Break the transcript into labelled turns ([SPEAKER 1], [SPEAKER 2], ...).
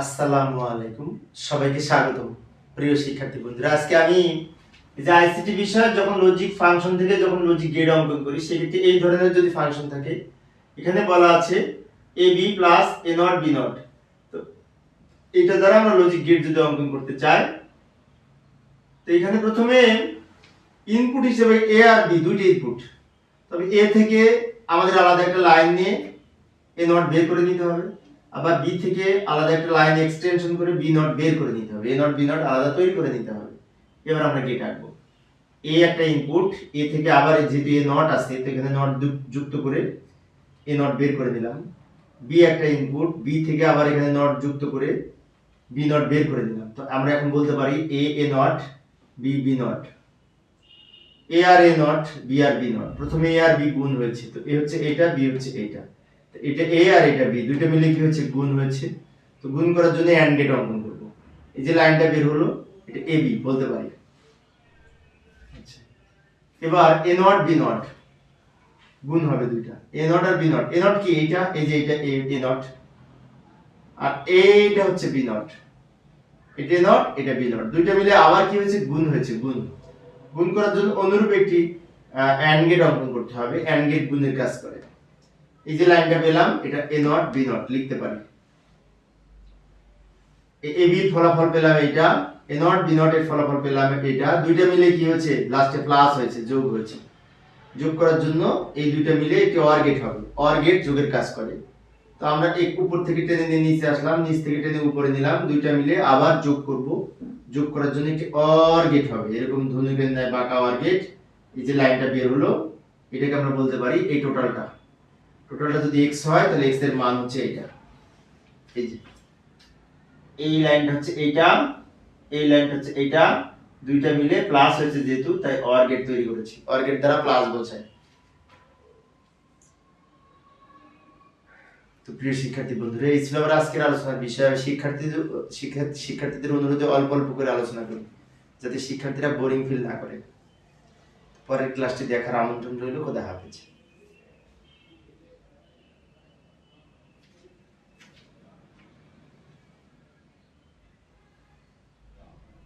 [SPEAKER 1] আসসালামু আলাইকুম। সবাইকে স্বাগতম। প্রিয় শিক্ষার্থী বন্ধুরা, আজকে আমি যে আইসিটি বিষয় যখন লজিক ফাংশন থেকে যখন লজিক গেট অঙ্কন করি, সেক্ষেত্রে এই ধরনের যদি ফাংশন থাকে, এখানে বলা আছে A B plus A not B not তো এটা দ্বারা আমরা লজিক গেট যদি অঙ্কন করতে চাই, তো এখানে প্রথমে ইনপুট হিসেবে এ আর বি দুইটি ইনপুট তবে এ থেকে আমাদের আলাদা একটা লাইন নিয়ে এ নট বের করে নিতে হবে। আবার বি থেকে আলাদা একটা লাইন এক্সটেনশন করে বি নট বের করে নিতে হবে। এ নট বি নট আলাদা তৈরি করে নিতে হবে। এবার আমরা গেট আঁকবো। এ একটা ইনপুট এ থেকে আবার যেহেতু এ নট আছে, তো এখানে নট যুক্ত করে এ নট বের করে দিলাম বি একটা ইনপুট বি থেকে আবার এখানে নট যুক্ত করে বি নট বের করে দিলাম তো আমরা এখন বলতে পারি A A not B B not A R A not B আর বি নট প্রথমে এ আর বি গুণ হয়েছে তো এ হচ্ছে এটা বি হচ্ছে এটা। এটা এ আর এটা বি দুটো মিলে কি হচ্ছে? গুণ হয়েছে তো গুণ করার জন্য অ্যান্ড গেট অঙ্কন করব। এই যে লাইনটা বের হলো এটা এ বি বলতে পারি। আচ্ছা। এবার এ নট বি নট গুণ হবে দুইটা। এ নট আর বি নট এ নট কি এইটা? এই যে এটা এ এ নট আর এইটা হচ্ছে বি নট এটা নট এটা বি নট দুইটা মিলে আবার কি হয়েছে গুণ হয়েছে গুণ। গুণ করার জন্য অনুরূপ একটি অ্যান্ড গেট অঙ্কন করতে হবে। অ্যান্ড গেট গুণের কাজ করে। এই যে লাইনটা পেলাম, এটা এ নট বি নট লিখতে পারি। এ বি ফলাফল পেলাম এটা এ নট বি নট এর ফলাফল পেলাম এটা দুইটা মিলে কি হয়েছে? লাস্টে প্লাস হয়েছে, যোগ হয়েছে। যোগ করার জন্য এই দুইটা মিলে একটি অর গেট হবে। অর গেট যোগের কাজ করে। তো আমরা এক উপর থেকে টেনে নিয়ে নিচে আসলাম, নিচ থেকে টেনে উপরে নিলাম, দুইটা মিলে আবার যোগ করব। যোগ করার জন্য একটি অর গেট হবে। এরকম ধনুকের ন্যায় বাঁকা অর গেট এই যে লাইনটা বের হলো, এটাকে আমরা বলতে পারি এই টোটালটা টোটালটা যদি এক্স হয়, তাহলে এক্সের মান হচ্ছে এইটা। এই যে। এই লাইনটা হচ্ছে এইটা, এই লাইনটা হচ্ছে এইটা, দুইটা মিলে প্লাস হয়েছে যেহেতু, তাই অর গেট তৈরি করেছি। অর গেট দ্বারা প্লাস বোঝায়। তো প্রিয় শিক্ষার্থী বন্ধুরা, এই ছিল আমার আজকের আলোচনার বিষয়। শিক্ষার্থীদের শিক্ষার্থী, শিক্ষার্থীদের অনুরোধে অল্প অল্প করে আলোচনা করি, যাতে শিক্ষার্থীরা বোরিং ফিল না করে। পরের ক্লাসটি দেখার আমন্ত্রণ রইল, খোদা হাফেজ।